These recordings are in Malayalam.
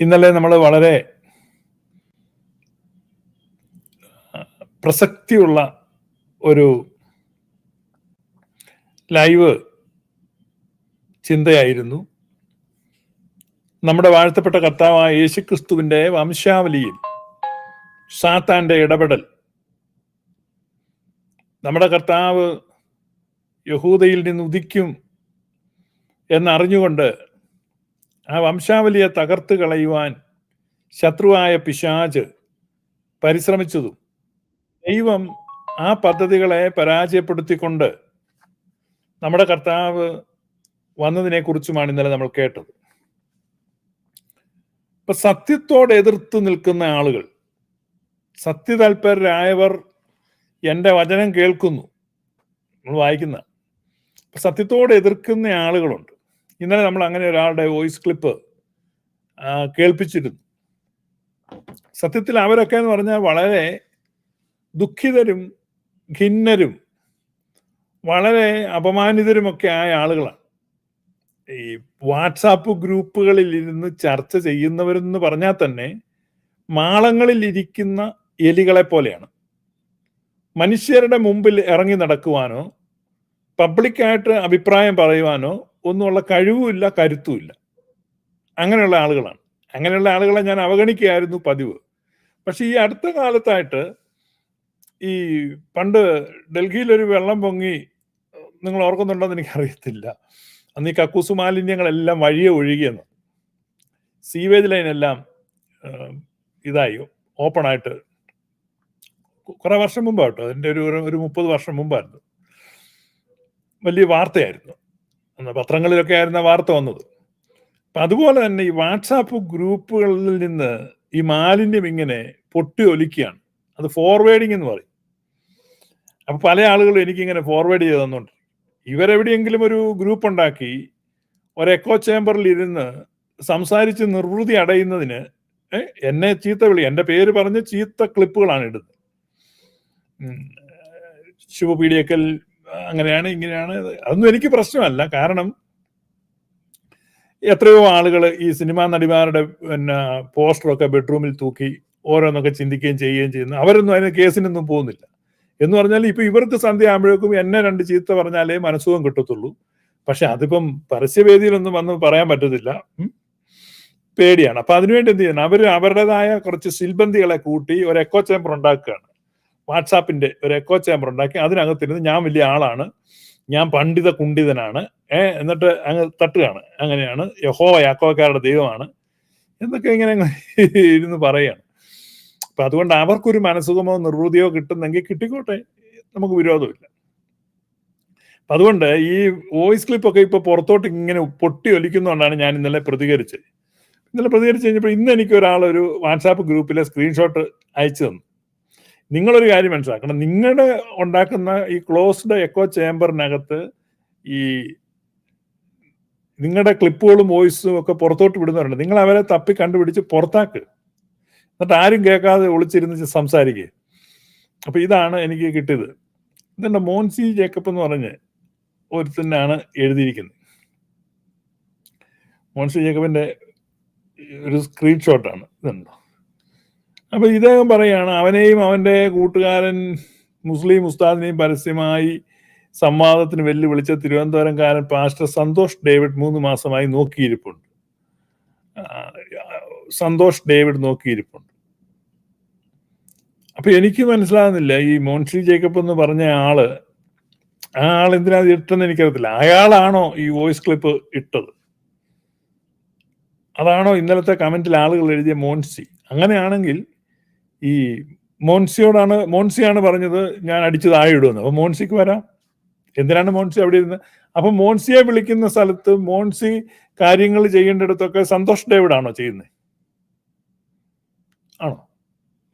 ഇന്നലെ നമ്മൾ വളരെ പ്രസക്തിയുള്ള ഒരു ലൈവ് ചിന്തയായിരുന്നു. നമ്മുടെ വാഴ്ത്തപ്പെട്ട കർത്താവായ യേശുക്രിസ്തുവിന്റെ വംശാവലിയിൽ സാത്താന്റെ ഇടപെടൽ. നമ്മുടെ കർത്താവ് യഹൂദയിൽ നിന്ന് ഉദിക്കും എന്നറിഞ്ഞുകൊണ്ട് ആ വംശാവലിയെ തകർത്ത് കളയുവാൻ ശത്രുവായ പിശാജ് പരിശ്രമിച്ചതും ദൈവം ആ പദ്ധതികളെ പരാജയപ്പെടുത്തിക്കൊണ്ട് നമ്മുടെ കർത്താവ് വന്നതിനെ കുറിച്ചുമാണ് ഇന്നലെ നമ്മൾ കേട്ടത്. ഇപ്പൊ സത്യത്തോട് എതിർത്ത് നിൽക്കുന്ന ആളുകൾ സത്യതാൽപരരായവർ എന്റെ വചനം കേൾക്കുന്നു. നമ്മൾ വായിക്കുന്ന സത്യത്തോട് എതിർക്കുന്ന ആളുകളുണ്ട്. ഇന്നലെ നമ്മൾ അങ്ങനെ ഒരാളുടെ വോയിസ് ക്ലിപ്പ് കേൾപ്പിച്ചിരുന്നു. സത്യത്തിൽ അവരൊക്കെ എന്ന് പറഞ്ഞാൽ വളരെ ദുഃഖിതരും ഖിന്നരും വളരെ അപമാനിതരുമൊക്കെ ആയ ആളുകളാണ്. ഈ വാട്സാപ്പ് ഗ്രൂപ്പുകളിൽ ഇരുന്ന് ചർച്ച ചെയ്യുന്നവരെന്ന് പറഞ്ഞാൽ തന്നെ മാളങ്ങളിൽ ഇരിക്കുന്ന എലികളെ പോലെയാണ്. മനുഷ്യരുടെ മുമ്പിൽ ഇറങ്ങി നടക്കുവാനോ പബ്ലിക്കായിട്ട് അഭിപ്രായം പറയുവാനോ ഒന്നുമുള്ള കഴിവുമില്ല കരുത്തുമില്ല. അങ്ങനെയുള്ള ആളുകളാണ്. അങ്ങനെയുള്ള ആളുകളെ ഞാൻ അവഗണിക്കുകയായിരുന്നു പതിവ്. പക്ഷെ ഈ അടുത്ത കാലത്തായിട്ട് ഈ പണ്ട് ഡൽഹിയിലൊരു വെള്ളം പൊങ്ങി നിങ്ങൾ ഓർക്കുന്നുണ്ടോ എന്ന് എനിക്കറിയത്തില്ല. അന്ന് ഈ കക്കൂസ് മാലിന്യങ്ങളെല്ലാം വഴിയെ ഒഴുകിയെന്ന്. സീവേജ് ലൈൻ എല്ലാം ഇതായി ഓപ്പൺ ആയിട്ട് കുറെ വർഷം മുമ്പാട്ടോ അതിന്റെ ഒരു ഒരു മുപ്പത് വർഷം മുമ്പായിരുന്നു. വലിയ വാർത്തയായിരുന്നു. പത്രങ്ങളിലൊക്കെ ആയിരുന്ന വാർത്ത വന്നത്. അപ്പൊ അതുപോലെ തന്നെ ഈ വാട്സാപ്പ് ഗ്രൂപ്പുകളിൽ നിന്ന് ഈ മാലിന്യം ഇങ്ങനെ പൊട്ടി ഒലിക്കുകയാണ്. അത് ഫോർവേഡിങ് എന്ന് പറയും. അപ്പൊ പല ആളുകളും എനിക്കിങ്ങനെ ഫോർവേഡ് ചെയ്ത് തന്നുണ്ട്. ഇവരെവിടെയെങ്കിലും ഒരു ഗ്രൂപ്പ് ഉണ്ടാക്കി ഒരു എക്കോ ചേംബറിൽ ഇരുന്ന് സംസാരിച്ച് നിർവൃതി അടയുന്നതിന് എന്നെ ചീത്ത വിളി എന്റെ പേര് പറഞ്ഞ് ചീത്ത ക്ലിപ്പുകളാണ് ഇടുന്നത്. ശുഭപീഡിയക്കൽ അങ്ങനെയാണ് ഇങ്ങനെയാണ്. അതൊന്നും എനിക്ക് പ്രശ്നമല്ല. കാരണം എത്രയോ ആളുകൾ ഈ സിനിമാ നടിമാരുടെ പിന്നെ പോസ്റ്ററൊക്കെ ബെഡ്റൂമിൽ തൂക്കി ഓരോന്നൊക്കെ ചിന്തിക്കുകയും ചെയ്യുകയും ചെയ്യുന്നു. അവരൊന്നും അതിന് കേസിനൊന്നും പോകുന്നില്ല. എന്ന് പറഞ്ഞാൽ ഇപ്പൊ ഇവർക്ക് സന്ധ്യ ആകുമ്പോഴേക്കും എന്നെ രണ്ട് ചീത്ത പറഞ്ഞാലേ മനസ്സുഖം കിട്ടത്തുള്ളൂ. പക്ഷെ അതിപ്പം പരസ്യവേദിയിലൊന്നും വന്ന് പറയാൻ പറ്റത്തില്ല. പേടിയാണ്. അപ്പൊ അതിനുവേണ്ടി എന്ത് ചെയ്യണം? അവർ അവരുടേതായ കുറച്ച് സിൽബന്തികളെ കൂട്ടി ഒരു എക്കോ ചേമ്പർ ഉണ്ടാക്കുകയാണ്. വാട്സാപ്പിന്റെ ഒരു എക്കോ ചേമ്പർ ഉണ്ടാക്കി അതിനകത്തിരുന്ന് ഞാൻ വലിയ ആളാണ്. ഞാൻ പണ്ഡിത കുണ്ഡിതനാണ് ഏ എന്നിട്ട് അങ്ങ് തട്ടുകയാണ്. അങ്ങനെയാണ് യഹോ യാക്കോക്കാരുടെ ദൈവമാണ് എന്നൊക്കെ ഇങ്ങനെ ഇരുന്ന് പറയുകയാണ് അപ്പൊ അതുകൊണ്ട് അവർക്കൊരു മനസ്സുഖമോ നിർവൃതിയോ കിട്ടുന്നെങ്കിൽ കിട്ടിക്കോട്ടെ. നമുക്ക് വിരോധമില്ല. അപ്പൊ അതുകൊണ്ട് ഈ വോയിസ് ക്ലിപ്പൊക്കെ ഇപ്പൊ പുറത്തോട്ട് ഇങ്ങനെ പൊട്ടി ഒലിക്കുന്നതുകൊണ്ടാണ് ഞാൻ ഇന്നലെ പ്രതികരിച്ചത്. ഇന്നലെ പ്രതികരിച്ച് കഴിഞ്ഞപ്പോൾ ഇന്ന് എനിക്ക് ഒരാൾ ഒരു വാട്സാപ്പ് ഗ്രൂപ്പിലെ സ്ക്രീൻഷോട്ട് അയച്ചു തന്നു. നിങ്ങളൊരു കാര്യം മനസ്സിലാക്കണം. നിങ്ങളുടെ ഉണ്ടാക്കുന്ന ഈ ക്ലോസ്ഡ് എക്കോ ചേംബറിനകത്ത് ഈ നിങ്ങളുടെ ക്ലിപ്പുകളും വോയിസും ഒക്കെ പുറത്തോട്ട് വിടുന്നവരുണ്ട്. നിങ്ങൾ അവരെ തപ്പി കണ്ടുപിടിച്ച് പുറത്താക്ക്. എന്നിട്ട് ആരും കേൾക്കാതെ ഒളിച്ചിരുന്ന് സംസാരിക്കുക അപ്പൊ ഇതാണ് എനിക്ക് കിട്ടിയത്. ഇതെന്റെ മോൻസി ജേക്കബ് എന്ന് പറഞ്ഞ് ഒരുത്തന്നെയാണ് എഴുതിയിരിക്കുന്നത്. മോൻസി ജേക്കബിന്റെ ഒരു സ്ക്രീൻഷോട്ടാണ് ഇതുണ്ടോ? അപ്പൊ ഇദ്ദേഹം പറയാണ് അവനെയും അവന്റെ കൂട്ടുകാരൻ മുസ്ലിം ഉസ്താദിനെയും പരസ്യമായി സംവാദത്തിന് വെല്ലുവിളിച്ച തിരുവനന്തപുരംകാരൻ പാസ്റ്റർ സന്തോഷ് ഡേവിഡ് മൂന്ന് മാസമായി നോക്കിയിരിപ്പുണ്ട്. സന്തോഷ് ഡേവിഡ് നോക്കിയിരിപ്പുണ്ട്. അപ്പൊ എനിക്ക് മനസ്സിലാകുന്നില്ല ഈ മോൺസി ജേക്കബ് എന്ന് പറഞ്ഞ ആൾ ആ ആൾ എന്തിനാ ഇട്ടെന്ന് എനിക്കറിയത്തില്ല. അയാളാണോ ഈ വോയിസ് ക്ലിപ്പ് ഇട്ടത്? അതാണോ ഇന്നലത്തെ കമന്റിൽ ആളുകൾ എഴുതിയ മോൻസി അങ്ങനെയാണെങ്കിൽ ഈ മോൻസിയോടാണ് മോൻസിയാണ് പറഞ്ഞത് ഞാൻ അടിച്ചു താഴെ അപ്പൊ മോൻസിക്ക് വരാം. എന്തിനാണ് മോൻസി അവിടെ ഇരുന്നത് അപ്പൊ മോൻസിയെ വിളിക്കുന്ന സ്ഥലത്ത് മോൻസി കാര്യങ്ങൾ ചെയ്യേണ്ടിടത്തൊക്കെ സന്തോഷ് ഡേവിഡ് ആണോ ചെയ്യുന്നത് ആണോ?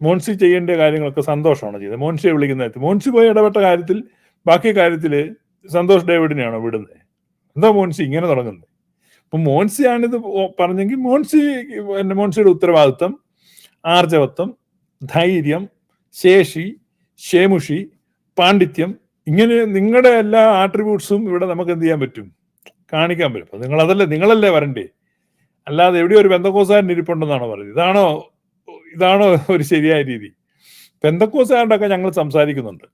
മോൻസി ചെയ്യേണ്ട കാര്യങ്ങളൊക്കെ സന്തോഷമാണോ ചെയ്യുന്നത്? മോൻസിയെ വിളിക്കുന്ന കാര്യത്തിൽ മോൻസി പോയി ഇടപെട്ട കാര്യത്തിൽ ബാക്കി കാര്യത്തിൽ സന്തോഷ് ഡേവിഡിനെയാണോ വിടുന്നത്? എന്താ മോൻസി ഇങ്ങനെ തുടങ്ങുന്നത്? അപ്പൊ മോൻസിയാണിത് പറഞ്ഞെങ്കിൽ മോൻസി മോൻസിയുടെ ഉത്തരവാദിത്വം ആർജവത്വം ധൈര്യം ശേഷി ശേമുഷി പാണ്ഡിത്യം ഇങ്ങനെ നിങ്ങളുടെ എല്ലാ ആട്രിബ്യൂട്ട്സും ഇവിടെ നമുക്ക് എന്ത് ചെയ്യാൻ പറ്റും? കാണിക്കാൻ പറ്റും. അപ്പൊ നിങ്ങളതല്ലേ നിങ്ങളല്ലേ വരണ്ടേ? അല്ലാതെ എവിടെയോ ഒരു ബന്ധക്കോസാരൻ ഇരിപ്പുണ്ടെന്നാണോ പറയുന്നത്. ഇതാണോ ഇതാണോ ഒരു ശരിയായ രീതി? പെന്തക്കോസുകാരുടെ ഞങ്ങൾ സംസാരിക്കുന്നുണ്ട്.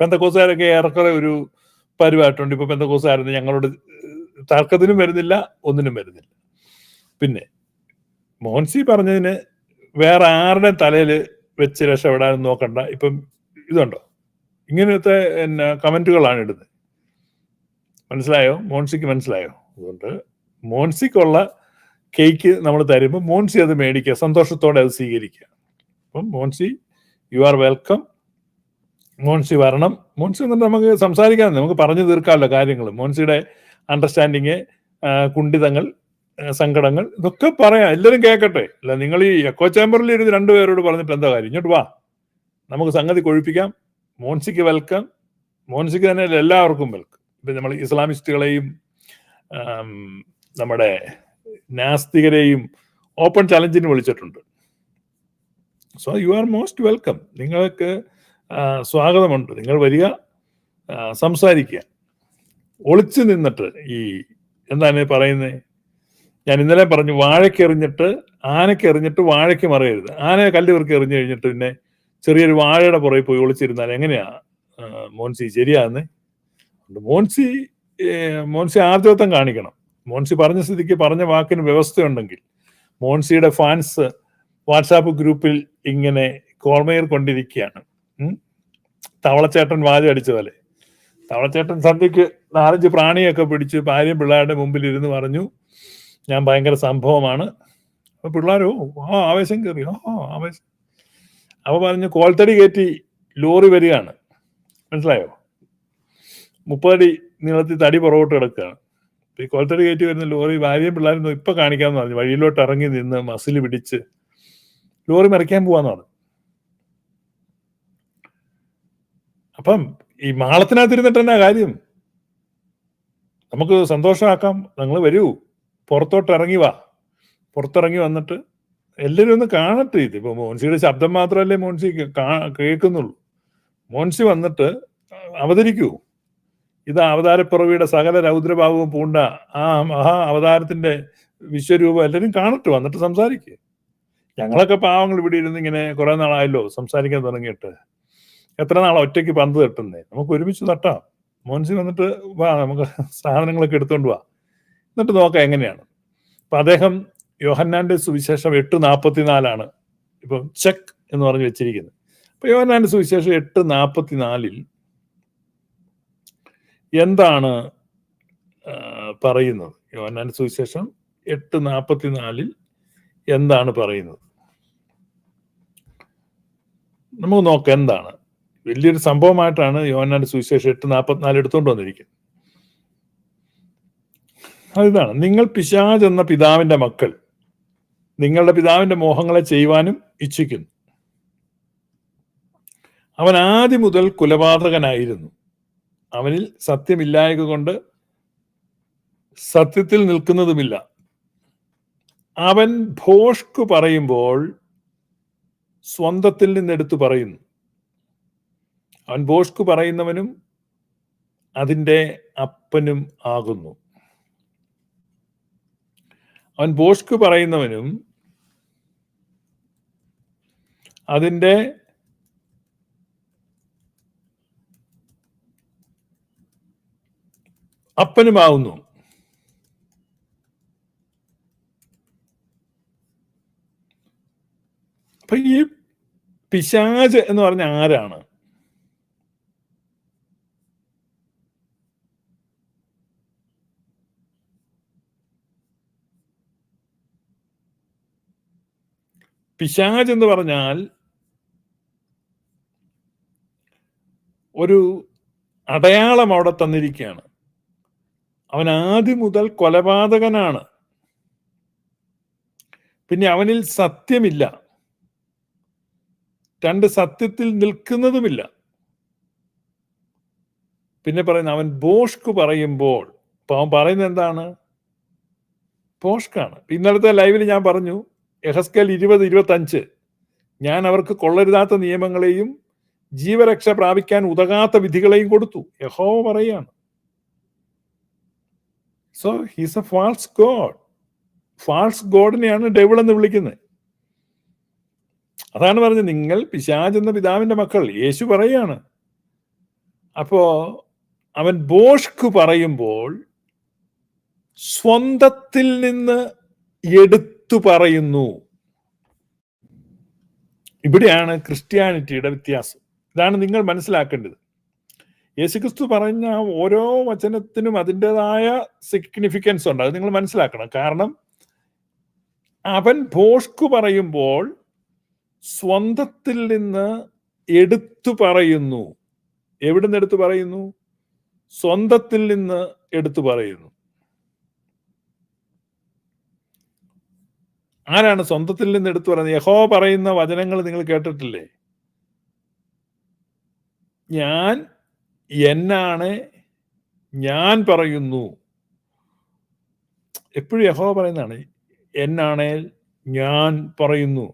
പെന്തക്കോസാരൊക്കെ ഏറെക്കുറെ ഒരു പരിവായിട്ടുണ്ട് ഇപ്പൊ പെന്തക്കോസുകാരെന്ന് ഞങ്ങളോട് തർക്കത്തിനും വരുന്നില്ല ഒന്നിനും വരുന്നില്ല. പിന്നെ മോൻസി പറഞ്ഞതിന് വേറെ ആരുടെ തലയിൽ വെച്ച് രക്ഷപ്പെടാനും നോക്കണ്ട. ഇപ്പം ഇതുണ്ടോ? ഇങ്ങനത്തെ പിന്നെ കമന്റുകളാണ് ഇടുന്നത്. മനസ്സിലായോ? മോൺസിക്ക് മനസ്സിലായോ? അതുകൊണ്ട് മോൺസിക്കുള്ള കേക്ക് നമ്മൾ തരുമ്പോൾ മോൺസി അത് മേടിക്കുക. സന്തോഷത്തോടെ അത് സ്വീകരിക്കുക. അപ്പം Monsy you are welcome Monsy വരണം. മോൺസി എന്നിട്ട് നമുക്ക് സംസാരിക്കാം നമുക്ക് പറഞ്ഞു തീർക്കാമല്ലോ കാര്യങ്ങൾ മോൺസിയുടെ അണ്ടർസ്റ്റാൻഡിങ് കുണ്ടിതങ്ങൾ ആ, സങ്കടങ്ങൾ ഇതൊക്കെ പറയാം. എല്ലാവരും കേൾക്കട്ടെ. അല്ല നിങ്ങൾ ഈ എക്കോ ചേമ്പറിൽ ഇരുന്ന് രണ്ടുപേരോട് പറഞ്ഞിട്ട് എന്താ കാര്യം? ഇങ്ങോട്ട് വാ. നമുക്ക് സംഗതി കൊഴിപ്പിക്കാം. മോൻസിക്ക് വെൽക്കം മോൻസിക്ക് തന്നെ എല്ലാവർക്കും വെൽക്കം ഇപ്പം നമ്മൾ ഇസ്ലാമിസ്റ്റുകളെയും നമ്മുടെ നാസ്തികരെയും ഓപ്പൺ ചലഞ്ചിന് വിളിച്ചിട്ടുണ്ട്. So you are most welcome നിങ്ങൾക്ക് സ്വാഗതമുണ്ട്. നിങ്ങൾ വരിക സംസാരിക്കുക. ഒളിച്ചു നിന്നിട്ട് ഈ എന്താണ് പറയുന്നത്? ഞാൻ ഇന്നലെ പറഞ്ഞു വാഴയ്ക്ക് എറിഞ്ഞിട്ട് ആനയ്ക്ക് എറിഞ്ഞിട്ട് വാഴയ്ക്ക് മറിയരുത്. ആന കല്ല് പെറുക്കി എറിഞ്ഞു കഴിഞ്ഞിട്ട് പിന്നെ ചെറിയൊരു വാഴയുടെ പുറകെ പോയി ഒളിച്ചിരുന്നാൽ എങ്ങനെയാ? മോൻസി ശരിയാന്ന്? മോൻസി മോൻസി ആർജവത്വം കാണിക്കണം. മോൻസി പറഞ്ഞ സ്ഥിതിക്ക് പറഞ്ഞ വാക്കിന് വ്യവസ്ഥയുണ്ടെങ്കിൽ മോൻസിയുടെ ഫാൻസ് വാട്സാപ്പ് ഗ്രൂപ്പിൽ ഇങ്ങനെ കോൾമയർ കൊണ്ടിരിക്കുകയാണ്. തവളച്ചേട്ടൻ വാചം അടിച്ച പോലെ തവളച്ചേട്ടൻ സന്ധ്യക്ക് നാലഞ്ച് പ്രാണിയൊക്കെ പിടിച്ച് ഭാര്യയും പിള്ളേരുടെ മുമ്പിൽ ഇരുന്ന് പറഞ്ഞു ഞാൻ ഭയങ്കര സംഭവമാണ്. അപ്പൊ പിള്ളേരോ ആ ആവേശം കയറി. ആ ആവേശം. അവ പറഞ്ഞു കോൽത്തടി കയറ്റി ലോറി വരികയാണ്. മനസ്സിലായോ? മുപ്പതടി നീളത്തിൽ തടി പുറകോട്ട് കിടക്കുകയാണ്. ഈ കോൽത്തടി കയറ്റി വരുന്ന ലോറി ഭാര്യയും പിള്ളേരും ഇപ്പൊ കാണിക്കാന്ന് പറഞ്ഞു. വഴിയിലോട്ട് ഇറങ്ങി നിന്ന് മസിൽ പിടിച്ച് ലോറി മറിക്കാൻ പോവാന്ന് പറഞ്ഞു. അപ്പം ഈ മാളത്തിനകത്തിരുന്നിട്ട് തന്നെ കാര്യം? നമുക്ക് സന്തോഷമാക്കാം. നിങ്ങൾ വരൂ. പുറത്തോട്ട് ഇറങ്ങി വാ. പുറത്തിറങ്ങി വന്നിട്ട് എല്ലാവരും ഒന്ന് കാണട്ടെ ഇത്. ഇപ്പൊ മോൻസിയുടെ ശബ്ദം മാത്രമല്ലേ മോൻസി കേൾക്കുന്നുള്ളൂ. മോൻസി വന്നിട്ട് അവതരിക്കൂ. ഇത് അവതാരപ്പിറവിയുടെ സകല രൗദ്രഭാവവും പൂണ്ട ആ മഹാ അവതാരത്തിന്റെ വിശ്വരൂപം എല്ലാവരും കാണട്ടെ വന്നിട്ട് സംസാരിക്കുക ഞങ്ങളൊക്കെ പാവങ്ങൾ ഇവിടെ ഇരുന്ന് ഇങ്ങനെ കുറെ നാളായല്ലോ സംസാരിക്കാൻ തുടങ്ങിയിട്ട്. എത്ര നാളാ ഒറ്റയ്ക്ക് പന്ത് തട്ടുന്നേ? നമുക്ക് ഒരുമിച്ച് തട്ടാം. മോൻസി വന്നിട്ട് വാ നമുക്ക് സാധനങ്ങളൊക്കെ എടുത്തോണ്ട് വാ. എന്നിട്ട് നോക്കാം എങ്ങനെയാണ്. അപ്പൊ അദ്ദേഹം യോഹന്നാന്റെ സുവിശേഷം എട്ട് നാൽപ്പത്തിനാലാണ് ഇപ്പം ചെക്ക് എന്ന് പറഞ്ഞ് വെച്ചിരിക്കുന്നത്. അപ്പൊ യോഹന്നാന്റെ സുവിശേഷം എട്ട് നാൽപ്പത്തിനാലിൽ എന്താണ് പറയുന്നത്? യോഹന്നാന്റെ സുവിശേഷം എട്ട് നാൽപ്പത്തിനാലിൽ എന്താണ് പറയുന്നത്? നമുക്ക് നോക്കാം എന്താണ്. വലിയൊരു സംഭവമായിട്ടാണ് യോഹന്നാന്റെ സുവിശേഷം എട്ട് നാൽപ്പത്തിനാല് എടുത്തുകൊണ്ട് വന്നിരിക്കുന്നത്. അതിതാണ് നിങ്ങൾ പിശാജ് എന്ന പിതാവിന്റെ മക്കൾ. നിങ്ങളുടെ പിതാവിന്റെ മോഹങ്ങളെ ചെയ്യുവാനും ഇച്ഛിക്കുന്നു. അവൻ ആദ്യം മുതൽ കുലപാതകനായിരുന്നു. അവനിൽ സത്യമില്ലായക കൊണ്ട് സത്യത്തിൽ നിൽക്കുന്നതുമില്ല. അവൻ ഭോഷ്കു പറയുമ്പോൾ സ്വന്തത്തിൽ നിന്നെടുത്തു പറയുന്നു. അവൻ ഭോഷ്കു പറയുന്നവനും അതിന്റെ അപ്പനും ആകുന്നു. അവൻ ബോഷ്ക്ക് പറയുന്നവനും അതിന്റെ അപ്പനുമാവുന്നു. അപ്പൊ ഈ പിശാജ് എന്ന് പറഞ്ഞ ആരാണ്? പിശാജ് എന്ന് പറഞ്ഞാൽ ഒരു അടയാളം അവിടെ തന്നിരിക്കുകയാണ്. അവൻ ആദ്യം മുതൽ കൊലപാതകനാണ്. പിന്നെ അവനിൽ സത്യമില്ല. രണ്ട് സത്യത്തിൽ നിൽക്കുന്നതുമില്ല. പിന്നെ പറയുന്ന അവൻ ബോഷ്ക്ക് പറയുമ്പോൾ അപ്പൊ അവൻ പറയുന്നത് എന്താണ്? പോഷ്കാണ് ഇന്നലത്തെ ലൈവിൽ ഞാൻ പറഞ്ഞു എഹസ്കൽ ഇരുപത് ഇരുപത്തഞ്ച്. ഞാൻ അവർക്ക് കൊള്ളരുതാത്ത നിയമങ്ങളെയും ജീവരക്ഷ പ്രാപിക്കാൻ ഉതകാത്ത വിധികളെയും കൊടുത്തു. യഹോ പറയാണ്. So he's a false god false ഗോഡിനെയാണ് devil എന്ന് വിളിക്കുന്നത്. അതാണ് പറഞ്ഞത്. നിങ്ങൾ പിശാജ് എന്ന പിതാവിന്റെ മക്കൾ. യേശു പറയാണ്. അപ്പോ അവൻ ബോഷ്ക്ക് പറയുമ്പോൾ സ്വന്തത്തിൽ നിന്ന് എടുത്തു പറയുന്നു. ഇവിടെയാണ് ക്രിസ്ത്യാനിറ്റിയുടെ വ്യത്യാസം. ഇതാണ് നിങ്ങൾ മനസ്സിലാക്കേണ്ടത്. യേശുക്രിസ്തു പറഞ്ഞ ഓരോ വചനത്തിനും അതിന്റെതായ സിഗ്നിഫിക്കൻസ് ഉണ്ട്. അത് നിങ്ങൾ മനസ്സിലാക്കണം. കാരണം അവൻ ഭോഷ്കു പറയുമ്പോൾ സ്വന്തത്തിൽ നിന്ന് എടുത്തു പറയുന്നു. എവിടുന്ന് എടുത്തു പറയുന്നു? സ്വന്തത്തിൽ നിന്ന് എടുത്തു പറയുന്നു. ആരാണ് സ്വന്തത്തിൽ നിന്ന് എടുത്തു പറയുന്നത്? യഹോ പറയുന്ന വചനങ്ങൾ നിങ്ങൾ കേട്ടിട്ടില്ലേ? ഞാൻ എന്നാണ് ഞാൻ പറയുന്നു. എപ്പോഴും യഹോ പറയുന്നതാണ് എന്നാണേൽ ഞാൻ പറയുന്നു.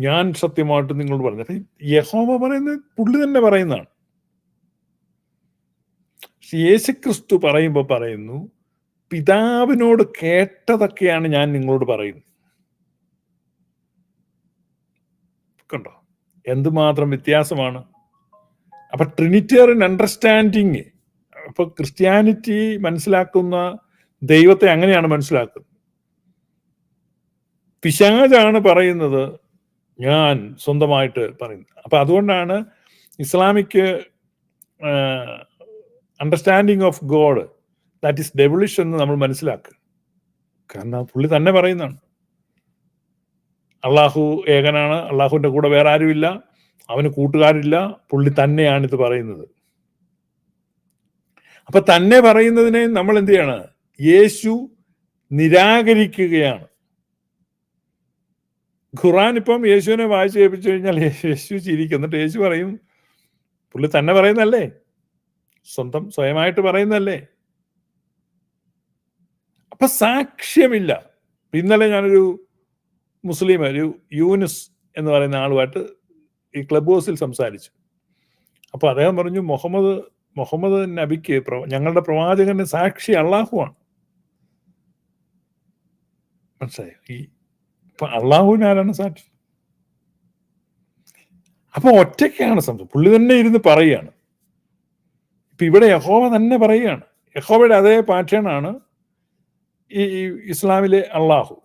ഞാൻ സത്യമായിട്ട് നിങ്ങളോട് പറഞ്ഞു. യഹോവ പറയുന്നത് പുള്ളി തന്നെ പറയുന്നതാണ്. യേശുക്രിസ്തു പറയുമ്പോൾ പറയുന്നു പിതാവിനോട് കേട്ടതൊക്കെയാണ് ഞാൻ നിങ്ങളോട് പറയുന്നത്. കണ്ടോ? എന്തുമാത്രം വ്യത്യാസമാണ്? അപ്പൊ ട്രിനിറ്റേറിയൻ അണ്ടർസ്റ്റാൻഡിങ് അപ്പൊ ക്രിസ്ത്യാനിറ്റി മനസ്സിലാക്കുന്ന ദൈവത്തെ അങ്ങനെയാണ് മനസ്സിലാക്കുന്നത്. പിശാജാണ് പറയുന്നത് ഞാൻ സ്വന്തമായിട്ട് പറയുന്നത്. അപ്പൊ അതുകൊണ്ടാണ് Islamic understanding of god that is devilish എന്ന് നമ്മൾ മനസ്സിലാക്കുക. കാരണം പുള്ളി തന്നെ പറയുന്നതാണ്. അള്ളാഹു ഏകനാണ് അള്ളാഹുവിന്റെ കൂടെ വേറെ ആരുമില്ല അവന് കൂട്ടുകാരില്ല പുള്ളി തന്നെയാണ് ഇത് പറയുന്നത്. അപ്പൊ തന്നെ പറയുന്നതിനെ നമ്മൾ എന്ത് ചെയ്യാണ്? യേശു നിരാകരിക്കുകയാണ്. ഖുറാൻ ഇപ്പം യേശുവിനെ വായിച്ച് കേൾപ്പിച്ചു കഴിഞ്ഞാൽ യേശു ചിരിക്കും. എന്നിട്ട് യേശു പറയും പുള്ളി തന്നെ പറയുന്നല്ലേ സ്വന്തം സ്വയമായിട്ട് പറയുന്നല്ലേ അപ്പൊ സാക്ഷ്യമില്ല. ഇന്നലെ ഞാനൊരു മുസ്ലിം ഒരു യൂനിസ് എന്ന് പറയുന്ന ആളുമായിട്ട് ഈ ക്ലബ് ഹൗസിൽ സംസാരിച്ചു. അപ്പൊ അദ്ദേഹം പറഞ്ഞു മുഹമ്മദ് മുഹമ്മദ് നബിക്ക് ഞങ്ങളുടെ പ്രവാചകന്റെ സാക്ഷി അള്ളാഹുവാണ്. മനസ്സിലായോ? ഈ ഇപ്പൊ അള്ളാഹുവിന് ആരാണ് സാക്ഷി? അപ്പൊ ഒറ്റയ്ക്കാണ് സംഭവം പുള്ളി തന്നെ ഇരുന്ന് പറയുകയാണ് ഇപ്പൊ ഇവിടെ യഹോവ തന്നെ പറയുകയാണ്. യഹോവയുടെ അതേ പാറ്റേണാണ് ഈ ഇസ്ലാമിലെ അള്ളാഹു.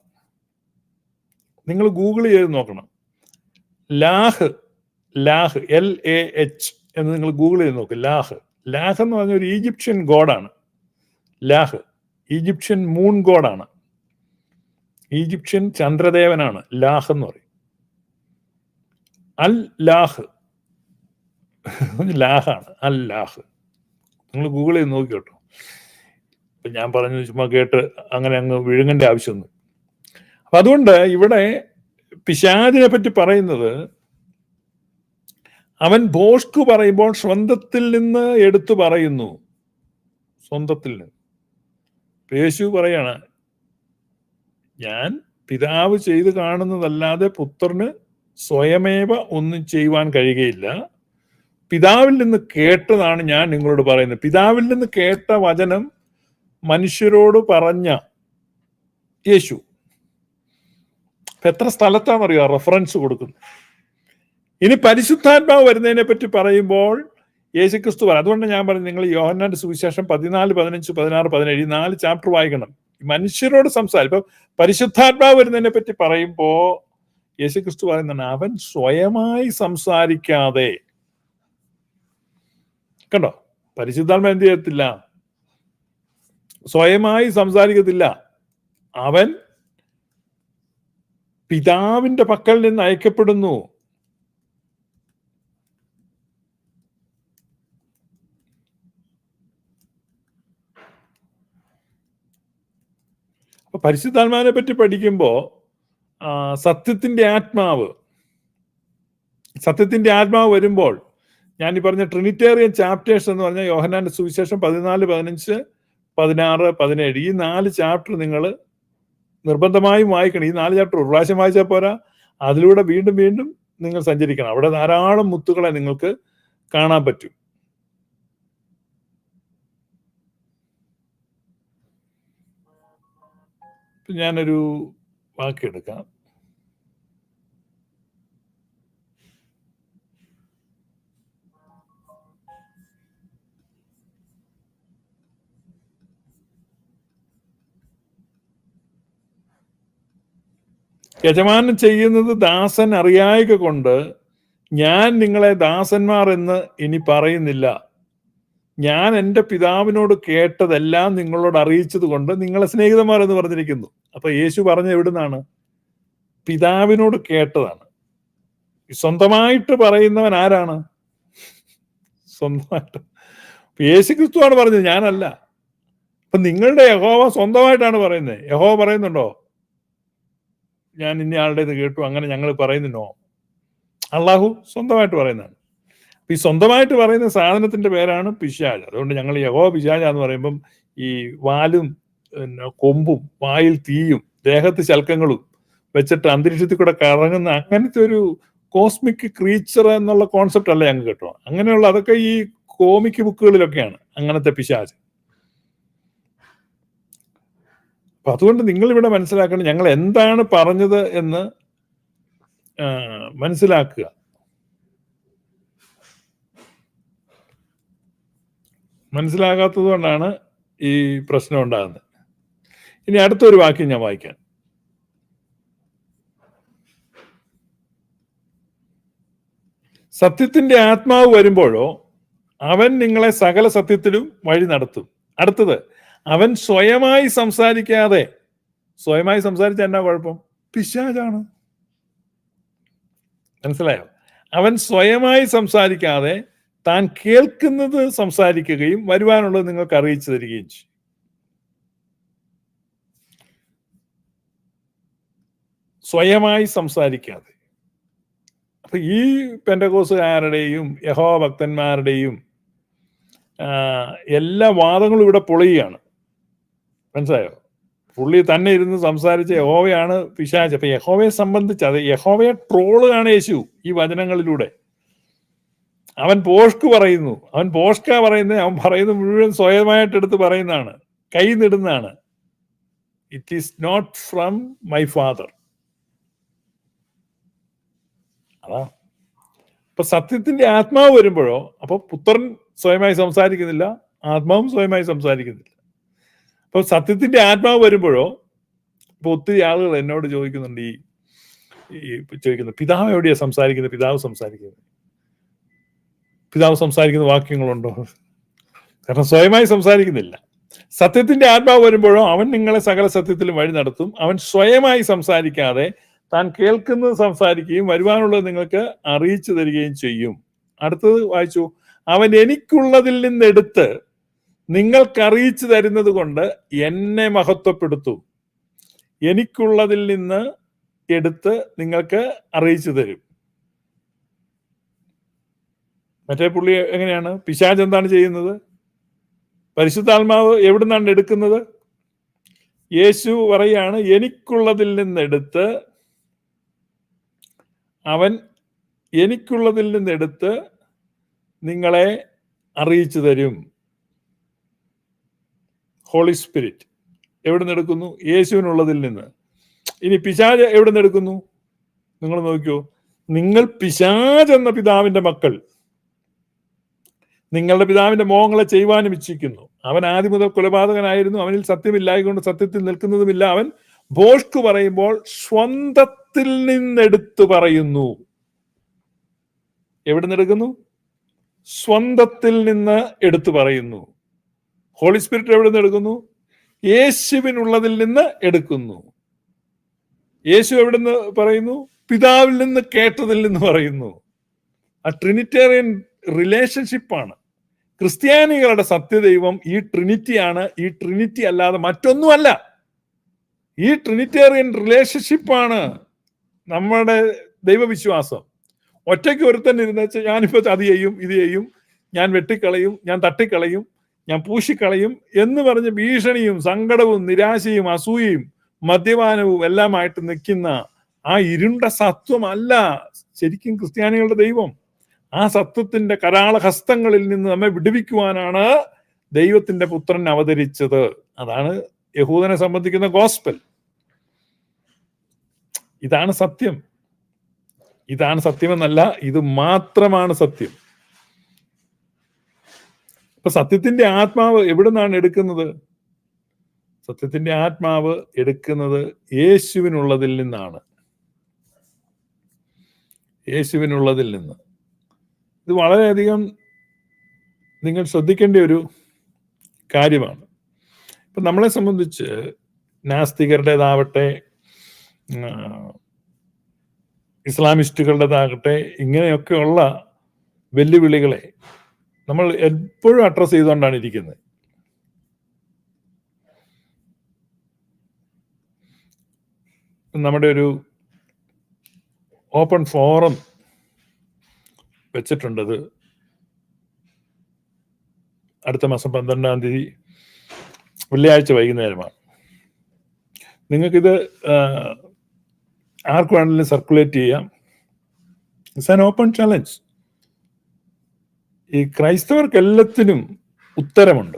നിങ്ങൾ ഗൂഗിൾ ചെയ്ത് നോക്കണം. Lah Lah L A H എന്ന് നിങ്ങൾ ഗൂഗിൾ ചെയ്ത് നോക്ക്. ലാഹ്. ലാഹ് എന്ന് പറഞ്ഞ ഒരു ഈജിപ്ഷ്യൻ ഗോഡാണ്. ലാഹ്. ഈജിപ്ഷ്യൻ മൂൺ ഗോഡാണ്. ഈജിപ്ഷ്യൻ ചന്ദ്രദേവനാണ്. ലാഹ് എന്ന് പറയും. അൽ ലാഹ്. ലാഹാണ് അൽ ലാഹ്. നിങ്ങൾ ഗൂഗിൾ ചെയ്ത് നോക്കി കേട്ടോ ഇപ്പൊ ഞാൻ പറഞ്ഞു ചുമ്മാ കേട്ട് അങ്ങനെ അങ്ങ് വിഴുങ്ങേണ്ട ആവശ്യമൊന്നും അപ്പൊ അതുകൊണ്ട് ഇവിടെ പിശാദിനെ പറ്റി പറയുന്നത് അവൻ ബോഷ്കു പറയുമ്പോൾ സ്വന്തത്തിൽ നിന്ന് എടുത്തു പറയുന്നു. സ്വന്തത്തിൽ നിന്ന്. യേശു പറയാണ് ഞാൻ പിതാവ് ചെയ്ത് കാണുന്നതല്ലാതെ പുത്രന് സ്വയമേവ ഒന്നും ചെയ്യുവാൻ കഴിയുകയില്ല. പിതാവിൽ നിന്ന് കേട്ടതാണ് ഞാൻ നിങ്ങളോട് പറയുന്നത്. പിതാവിൽ നിന്ന് കേട്ട വചനം മനുഷ്യരോട് പറഞ്ഞ യേശു. എത്ര സ്ഥലത്താണെന്നറിയോ റെഫറൻസ് കൊടുക്കുന്നത്? ഇനി പരിശുദ്ധാത്മാവ് വരുന്നതിനെ പറ്റി പറയുമ്പോൾ യേശുക്രിസ്തു പറ അതുകൊണ്ട് ഞാൻ പറഞ്ഞു നിങ്ങൾ യോഹന്നാന്റെ സുവിശേഷം പതിനാല് പതിനഞ്ച് പതിനാറ് പതിനേഴ് ഈ നാല് ചാപ്റ്റർ വായിക്കണം. മനുഷ്യരോട് സംസാരം ഇപ്പൊ പരിശുദ്ധാത്മാവ് വരുന്നതിനെ പറ്റി പറയുമ്പോ യേശുക്രിസ്തു പറയുന്നതാണ് അവൻ സ്വയമായി സംസാരിക്കാതെ. കണ്ടോ? പരിശുദ്ധാത്മ എന്ത് ചെയ്യത്തില്ല? സ്വയമായി സംസാരിക്കത്തില്ല. അവൻ പിതാവിന്റെ പക്കൽ നിന്ന് അയക്കപ്പെടുന്നു. പരിശുദ്ധാത്മാവിനെ പറ്റി പഠിക്കുമ്പോൾ സത്യത്തിന്റെ ആത്മാവ് സത്യത്തിന്റെ ആത്മാവ് വരുമ്പോൾ ഞാൻ ഈ പറഞ്ഞ ട്രിനിറ്റേറിയൻ ചാപ്റ്റേഴ്സ് എന്ന് പറഞ്ഞ യോഹനാന്റെ സുവിശേഷം പതിനാല് പതിനഞ്ച് പതിനാറ് പതിനേഴ് ഈ നാല് ചാപ്റ്റർ നിങ്ങൾ നിർബന്ധമായും വായിക്കണം. ഈ നാല് ചാപ്റ്റർ ഒരു പ്രാവശ്യം വായിച്ചാൽ പോരാ. അതിലൂടെ വീണ്ടും വീണ്ടും നിങ്ങൾ സഞ്ചരിക്കണം. അവിടെ ധാരാളം മുത്തുകളെ നിങ്ങൾക്ക് കാണാൻ പറ്റും. ഞാനൊരു വാക്കെടുക്കാം യജമാനൻ ചെയ്യുന്നത് ദാസൻ അറിയായക കൊണ്ട് ഞാൻ നിങ്ങളെ ദാസന്മാർ എന്ന് ഇനി പറയുന്നില്ല. ഞാൻ എന്റെ പിതാവിനോട് കേട്ടതെല്ലാം നിങ്ങളോട് അറിയിച്ചത് കൊണ്ട് നിങ്ങളെ സ്നേഹിതന്മാർ എന്ന് പറഞ്ഞിരിക്കുന്നു. അപ്പൊ യേശു പറഞ്ഞ എവിടുന്നാണ്? പിതാവിനോട് കേട്ടതാണ്. സ്വന്തമായിട്ട് പറയുന്നവൻ ആരാണ്? സ്വന്തമായിട്ട്. യേശു ക്രിസ്തുവാണ് പറഞ്ഞത് ഞാനല്ല. അപ്പൊ നിങ്ങളുടെ യഹോവ സ്വന്തമായിട്ടാണ് പറയുന്നത്. യഹോവ പറയുന്നുണ്ടോ? ഞാൻ ഇന്നയാളുടേത് കേട്ടു. അങ്ങനെ ഞങ്ങൾ പറയുന്നുണ്ടോ അള്ളാഹു സ്വന്തമായിട്ട് പറയുന്നതാണ്. ഈ സ്വന്തമായിട്ട് പറയുന്ന സാധനത്തിന്റെ പേരാണ് പിശാജ് അതുകൊണ്ട് ഞങ്ങൾ യഹോ പിശാജ എന്ന് പറയുമ്പം ഈ വാലും പിന്നെ കൊമ്പും വായിൽ തീയും ദേഹത്ത് ശൽക്കങ്ങളും വെച്ചിട്ട് അന്തരീക്ഷത്തിൽ കൂടെ കറങ്ങുന്ന അങ്ങനത്തെ ഒരു കോസ്മിക് ക്രീച്ചർ എന്നുള്ള കോൺസെപ്റ്റ് അല്ല ഞങ്ങൾ കേട്ടോ. അങ്ങനെയുള്ള അതൊക്കെ ഈ കോമിക് ബുക്കുകളിലൊക്കെയാണ് അങ്ങനത്തെ പിശാജ് അപ്പൊ അതുകൊണ്ട് നിങ്ങൾ ഇവിടെ മനസ്സിലാക്കണം ഞങ്ങൾ എന്താണ് പറഞ്ഞത് എന്ന് മനസ്സിലാക്കുക. മനസ്സിലാകാത്തത് കൊണ്ടാണ് ഈ പ്രശ്നം ഉണ്ടാകുന്നത്. ഇനി അടുത്തൊരു വാക്യം ഞാൻ വായിക്കാം. സത്യത്തിന്റെ ആത്മാവ് വരുമ്പോഴോ അവൻ നിങ്ങളെ സകല സത്യത്തിലും വഴി നടത്തും. അടുത്തത് അവൻ സ്വയമായി സംസാരിക്കാതെ സ്വയമായി സംസാരിച്ച എന്നാ കുഴപ്പം? പിശാചാണ്. മനസ്സിലായോ? അവൻ സ്വയമായി സംസാരിക്കാതെ താൻ കേൾക്കുന്നത് സംസാരിക്കുകയും വരുവാനുള്ളത് നിങ്ങൾക്ക് അറിയിച്ചു തരികയും ചെയ്യും. സ്വയമായി സംസാരിക്കാതെ. അപ്പൊ ഈ പെൻഡകോസുകാരുടെയും യഹോ ഭക്തന്മാരുടെയും എല്ലാ വാദങ്ങളും ഇവിടെ പൊളിയുകയാണ്. മനസ്സിലായോ? പുള്ളി തന്നെ ഇരുന്ന് സംസാരിച്ച യഹോവയാണ് പിശാച്ച് അപ്പൊ യഹോവയെ സംബന്ധിച്ച് അത് യഹോവയെ ട്രോളുകയാണ് യേശു ഈ വചനങ്ങളിലൂടെ. അവൻ പോഷ്ക്ക് പറയുന്നു. അവൻ പോഷ്ക പറയുന്നത് അവൻ പറയുന്നത് മുഴുവൻ സ്വയമായിട്ട് എടുത്ത് പറയുന്നതാണ്. കൈ നിടുന്നതാണ്. It is not from my father അതാ. അപ്പൊ സത്യത്തിന്റെ ആത്മാവ് വരുമ്പോഴോ അപ്പൊ പുത്രൻ സ്വയമായി സംസാരിക്കുന്നില്ല ആത്മാവും സ്വയമായി സംസാരിക്കുന്നില്ല. അപ്പൊ സത്യത്തിന്റെ ആത്മാവ് വരുമ്പോഴോ ഇപ്പൊ ഒത്തിരി ആളുകൾ എന്നോട് ചോദിക്കുന്നുണ്ട് ഈ ഈ ചോദിക്കുന്നത് പിതാവ് എവിടെയാ സംസാരിക്കുന്നത്? പിതാവ് സംസാരിക്കുന്നത്? പിതാവ് സംസാരിക്കുന്ന വാക്യങ്ങളുണ്ടോ? കാരണം സ്വയമായി സംസാരിക്കുന്നില്ല. സത്യത്തിന്റെ ആത്മാവ് വരുമ്പോഴോ അവൻ നിങ്ങളെ സകല സത്യത്തിലും വഴി നടത്തും. അവൻ സ്വയമായി സംസാരിക്കാതെ താൻ കേൾക്കുന്നത് സംസാരിക്കുകയും വരുവാനുള്ളത് നിങ്ങൾക്ക് അറിയിച്ചു തരികയും ചെയ്യും. അടുത്തത് വായിച്ചു. അവൻ എനിക്കുള്ളതിൽ നിന്നെടുത്ത് നിങ്ങൾക്ക് അറിയിച്ചു തരുന്നത് കൊണ്ട് എന്നെ മഹത്വപ്പെടുത്തും. എനിക്കുള്ളതിൽ നിന്ന് എടുത്ത് നിങ്ങൾക്ക് അറിയിച്ചു തരും. മറ്റേ പുള്ളി എങ്ങനെയാണ്? പിശാജ് എന്താണ് ചെയ്യുന്നത്? പരിശുദ്ധാത്മാവ് എവിടുന്നാണ് എടുക്കുന്നത്? യേശു പറയാണ് എനിക്കുള്ളതിൽ നിന്നെടുത്ത് അവൻ എനിക്കുള്ളതിൽ നിന്നെടുത്ത് നിങ്ങളെ അറിയിച്ചു തരും. ഹോളി സ്പിരിറ്റ് എവിടെ നിന്ന് എടുക്കുന്നു? യേശുവിനുള്ളതിൽ നിന്ന്. ഇനി പിശാജ് എവിടെ നിന്ന് എടുക്കുന്നു? നിങ്ങൾ നോക്കിയോ. നിങ്ങൾ പിശാജ് എന്ന പിതാവിന്റെ മക്കൾ. നിങ്ങളുടെ പിതാവിന്റെ മോഹങ്ങളെ ചെയ്യുവാനും ഇച്ഛിക്കുന്നു. അവൻ ആദ്യം മുതൽ കൊലപാതകനായിരുന്നു. അവനിൽ സത്യമില്ലായകൊണ്ട് സത്യത്തിൽ നിൽക്കുന്നതുമില്ല. അവൻ ഭോഷ്കു പറയുമ്പോൾ സ്വന്തത്തിൽ നിന്നെടുത്തു പറയുന്നു. എവിടെ നിന്ന് എടുക്കുന്നു? സ്വന്തത്തിൽ നിന്ന് എടുത്തു പറയുന്നു. ഹോളി സ്പിരിറ്റ് എവിടെ നിന്ന് എടുക്കുന്നു? യേശുവിനുള്ളതിൽ നിന്ന് എടുക്കുന്നു. യേശു എവിടെ നിന്ന് പറയുന്നു? പിതാവിൽ നിന്ന് കേട്ടതിൽ നിന്ന് പറയുന്നു. ആ ട്രിനിറ്റേറിയൻ റിലേഷൻഷിപ്പാണ് ക്രിസ്ത്യാനികളുടെ സത്യദൈവം ഈ ട്രിനിറ്റിയാണ് ഈ ട്രിനിറ്റി അല്ലാതെ മറ്റൊന്നുമല്ല. ഈ ട്രിനിറ്റേറിയൻ റിലേഷൻഷിപ്പാണ് നമ്മുടെ ദൈവവിശ്വാസം. ഒറ്റയ്ക്ക് ഒരുത്തൻ ഇരുന്ന് വെച്ചാൽ ഞാനിപ്പോ അത് ചെയ്യും ഇത് ചെയ്യും ഞാൻ വെട്ടിക്കളയും ഞാൻ തട്ടിക്കളയും ഞാൻ പൂശിക്കളയും എന്ന് പറഞ്ഞ് ഭീഷണിയും സങ്കടവും നിരാശയും അസൂയയും മദ്യപാനവും എല്ലാമായിട്ട് നിൽക്കുന്ന ആ ഇരുണ്ട സത്വമല്ല ശരിക്കും ക്രിസ്ത്യാനികളുടെ ദൈവം. ആ സത്വത്തിന്റെ കരാള ഹസ്തങ്ങളിൽ നിന്ന് നമ്മെ വിടുവിക്കുവാനാണ് ദൈവത്തിന്റെ പുത്രൻ അവതരിച്ചത്. അതാണ് യഹൂദനെ സംബന്ധിക്കുന്ന ഗോസ്പൽ. ഇതാണ് സത്യം. ഇതാണ് സത്യമെന്നല്ല ഇത് മാത്രമാണ് സത്യം. ഇപ്പൊ സത്യത്തിന്റെ ആത്മാവ് എവിടെ നിന്നാണ് എടുക്കുന്നത്? സത്യത്തിന്റെ ആത്മാവ് എടുക്കുന്നത് യേശുവിനുള്ളതിൽ നിന്നാണ്. യേശുവിനുള്ളതിൽ നിന്ന്. ഇത് വളരെയധികം നിങ്ങൾ ശ്രദ്ധിക്കേണ്ട ഒരു കാര്യമാണ്. ഇപ്പൊ നമ്മളെ സംബന്ധിച്ച് നാസ്തികരുടേതാവട്ടെ ഇസ്ലാമിസ്റ്റുകളുടേതാകട്ടെ ഇങ്ങനെയൊക്കെയുള്ള വെല്ലുവിളികളെ നമ്മൾ എപ്പോഴും അഡ്രസ് ചെയ്തുകൊണ്ടാണ് ഇരിക്കുന്നത്. നമ്മുടെ ഒരു ഓപ്പൺ ഫോറം വെച്ചിട്ടുണ്ടത് അടുത്ത മാസം പന്ത്രണ്ടാം തീയതി വെള്ളിയാഴ്ച വൈകുന്നേരമാണ്. നിങ്ങൾക്കിത് ആർക്കു വേണമെങ്കിലും സർക്കുലേറ്റ് ചെയ്യാം. ഇറ്റ്സ് ആൻ ഓപ്പൺ ചലഞ്ച് ഈ ക്രൈസ്തവർക്ക് എല്ലാത്തിനും ഉത്തരമുണ്ട്.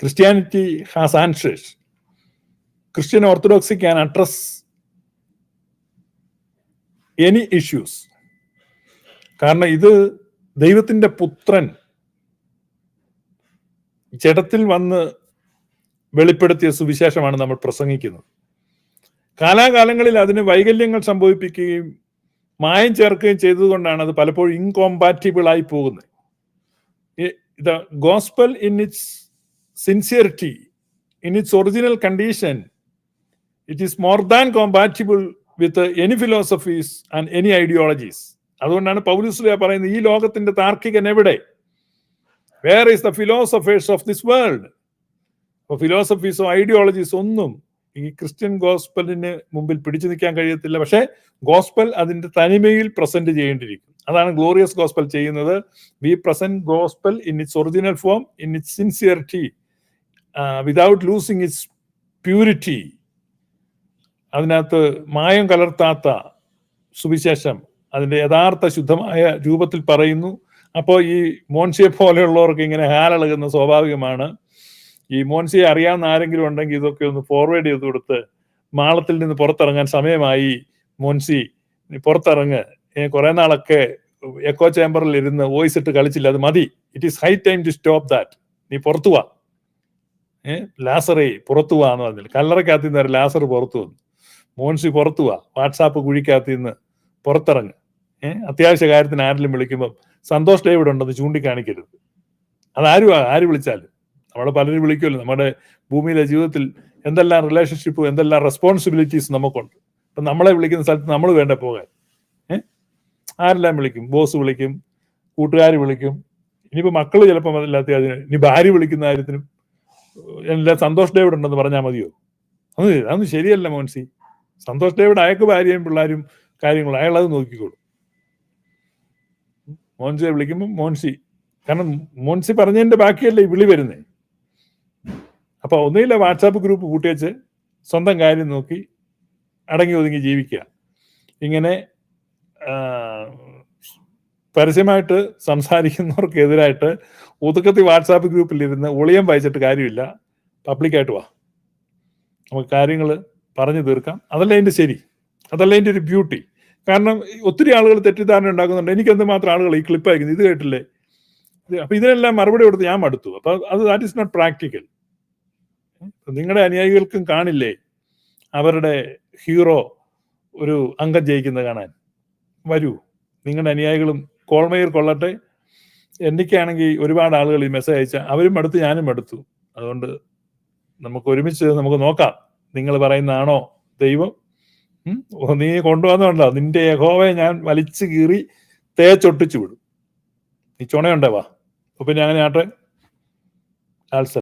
Christianity has answers. Christian orthodoxy can address. Any issues കാരണം ഇത് ദൈവത്തിന്റെ പുത്രൻ ജഡത്തിൽ വന്ന് വെളിപ്പെടുത്തിയ സുവിശേഷമാണ് നമ്മൾ പ്രസംഗിക്കുന്നത്. കാലാകാലങ്ങളിൽ അതിന് വൈകല്യങ്ങൾ സംഭവിപ്പിക്കുകയും മായം ചേർക്കുകയും ചെയ്തതുകൊണ്ടാണ് അത് പലപ്പോഴും ഇൻകോമ്പാറ്റിബിൾ ആയി പോകുന്നത്. The gospel in its sincerity, in its original condition, it is more than compatible with any philosophies and any ideologies അതുകൊണ്ടാണ് പൗലുസ്ലിയ പറയുന്നത് ഈ ലോകത്തിന്റെ താർക്കികൻ എവിടെ? Where is the philosophers of this world അപ്പൊ ഫിലോസഫീസോ ഐഡിയോളജീസോ ഒന്നും ഈ ക്രിസ്ത്യൻ ഗോസ്പലിന് മുമ്പിൽ പിടിച്ചു നിൽക്കാൻ കഴിയത്തില്ല. പക്ഷേ ഗോസ്പൽ അതിന്റെ തനിമയിൽ പ്രസന്റ് ചെയ്യേണ്ടിയിരിക്കും അതാണ് ഗ്ലോറിയസ് ഗോസ്പൽ ചെയ്യുന്നത്. We present gospel in its original form in its sincerity without losing its purity അതിനകത്ത് മായം കലർത്താത്ത സുവിശേഷം അതിന്റെ യഥാർത്ഥ ശുദ്ധമായ രൂപത്തിൽ പറയുന്നു. അപ്പോൾ ഈ മോൻസിയെ പോലെയുള്ളവർക്ക് ഇങ്ങനെ ഹാലളകുന്ന സ്വാഭാവികമാണ്. ഈ മോൻസിയെ അറിയാവുന്ന ആരെങ്കിലും ഉണ്ടെങ്കിൽ ഇതൊക്കെ ഒന്ന് ഫോർവേഡ് ചെയ്ത് കൊടുത്ത് മാളത്തിൽ നിന്ന് പുറത്തിറങ്ങാൻ സമയമായി മോൻസി പുറത്തിറങ്ങ്. കുറെ നാളൊക്കെ എക്കോ ചേംബറിൽ ഇരുന്ന് വോയിസ് ഇട്ട് കളിച്ചില്ല അത് മതി. It is high time to stop that നീ പുറത്തു വാ. ലാസറേ പുറത്തു വാ എന്ന് പറഞ്ഞില്ല. കല്ലറക്കകത്ത് നിന്ന് ലാസർ പുറത്തു വന്നു. മോൻസി പുറത്തു വാ. വാട്സാപ്പ് കുഴിക്കകത്ത് നിന്ന് പുറത്തിറങ്ങ്. ഏഹ് അത്യാവശ്യ കാര്യത്തിന് ആരെങ്കിലും വിളിക്കുമ്പോൾ സന്തോഷ് ഡേവിഡ് ഉണ്ടെന്ന് ചൂണ്ടിക്കാണിക്കരുത്. അതാരും ആര് വിളിച്ചാലും. നമ്മളെ പലരും വിളിക്കുമല്ലോ. നമ്മുടെ ഭൂമിയിലെ ജീവിതത്തിൽ എന്തെല്ലാം റിലേഷൻഷിപ്പും എന്തെല്ലാം റെസ്പോൺസിബിലിറ്റീസ് നമുക്കുണ്ട്. അപ്പം നമ്മളെ വിളിക്കുന്ന സ്ഥലത്ത് നമ്മൾ വേണ്ട പോകാൻ. ആരെല്ലാം വിളിക്കും? ബോസ് വിളിക്കും കൂട്ടുകാർ വിളിക്കും. ഇനിയിപ്പോൾ മക്കൾ ചിലപ്പോൾ അതില്ലാത്ത അതിന് ഇനി ഭാര്യ വിളിക്കുന്ന കാര്യത്തിനും എല്ലാം സന്തോഷ് ഡേവിഡ് ഉണ്ടെന്ന് പറഞ്ഞാൽ മതിയോ? അത് അതൊന്നും ശരിയല്ല മോൻസി. സന്തോഷ് ഡേവിഡ് അയാൾക്ക് ഭാര്യയും പിള്ളേരും കാര്യങ്ങളും അയാൾ അത് നോക്കിക്കോളും. മോൻസിയെ വിളിക്കുമ്പോൾ മോൻസി കാരണം മോൻസി പറഞ്ഞതിന്റെ ബാക്കിയല്ലേ വിളി വരുന്നേ. അപ്പൊ ഒന്നുമില്ല വാട്സാപ്പ് ഗ്രൂപ്പ് കൂട്ടിവെച്ച് സ്വന്തം കാര്യം നോക്കി അടങ്ങി ഒതുങ്ങി ജീവിക്കുക. ഇങ്ങനെ പരസ്യമായിട്ട് സംസാരിക്കുന്നവർക്കെതിരായിട്ട് ഒതുക്കത്തി വാട്സാപ്പ് ഗ്രൂപ്പിൽ ഇരുന്ന് ഒളിയം വായിച്ചിട്ട് കാര്യമില്ല. പബ്ലിക്കായിട്ട് വാ. നമുക്ക് കാര്യങ്ങൾ പറഞ്ഞു തീർക്കാം. അതല്ല അതിന്റെ ശരി. അതല്ല അതിന്റെ ഒരു ബ്യൂട്ടി. കാരണം ഒത്തിരി ആളുകൾ തെറ്റിദ്ധാരണ ഉണ്ടാക്കുന്നുണ്ട്. എനിക്ക് എന്തുമാത്രം ആളുകൾ ഈ ക്ലിപ്പ് അയക്കുന്നത്? ഇത് കേട്ടില്ലേ? അപ്പൊ ഇതിനെല്ലാം മറുപടി കൊടുത്ത് ഞാൻ മടുത്തു. അപ്പൊ അത് ദാറ്റ് ഇസ് നോട്ട് പ്രാക്ടിക്കൽ നിങ്ങളുടെ അനുയായികൾക്കും കാണില്ലേ? അവരുടെ ഹീറോ ഒരു അംഗം ജയിക്കുന്നത് കാണാൻ. വരൂ. നിങ്ങളുടെ അനുയായികളും കോൾമയിൽ കൊള്ളട്ടെ. എനിക്കാണെങ്കിൽ ഒരുപാട് ആളുകൾ ഈ മെസ്സേജ് അയച്ച അവരും എടുത്തു ഞാനും എടുത്തു അതുകൊണ്ട് നമുക്ക് ഒരുമിച്ച് നമുക്ക് നോക്കാം. നിങ്ങൾ പറയുന്നതാണോ ദൈവം? നീ കൊണ്ടുവന്നുണ്ടോ. നിന്റെ യഹോവയെ ഞാൻ വലിച്ചു കീറി തേച്ചൊട്ടിച്ചു വിടും. നീ ചുണയുണ്ടേ വാ? അപ്പൊ പിന്നെ അങ്ങനെ ആട്ടെ.